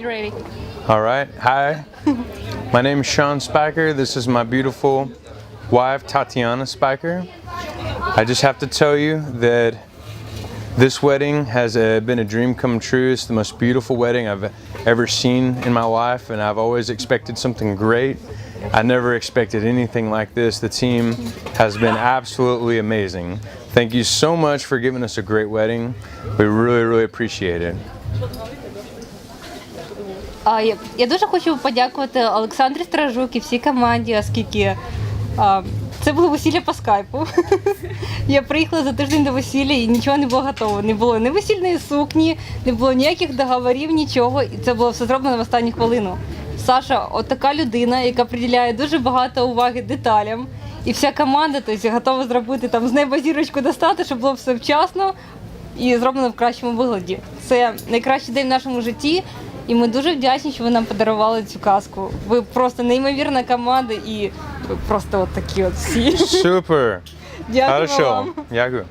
You ready? All right. Hi. My name is Sean Spiker. This is my beautiful wife, Tatiana Spiker. I just have to tell you that this wedding has uh, been a dream come true. It's the most beautiful wedding I've ever seen in my life, and I've always expected something great. I never expected anything like this. The team has been absolutely amazing. Thank you so much for giving us a great wedding. We really, really appreciate it. А, я, я дуже хочу подякувати Олександрі Стражук і всій команді, оскільки а, це було весілля по скайпу. Я приїхала за тиждень до весілля і нічого не було готово. Не було ні весільної сукні, не було ніяких договорів, нічого. І це було все зроблено в останню хвилину. Саша, от така людина, яка приділяє дуже багато уваги деталям. І вся команда тобто, готова зробити там з неба зірочку достати, щоб було все вчасно і зроблено в кращому вигляді. Це найкращий день в нашому житті, і ми дуже вдячні, що ви нам подарували цю казку. Ви просто неймовірна команда і ви просто от такі от всі. Супер! Дякую Хорошо. вам. Дякую.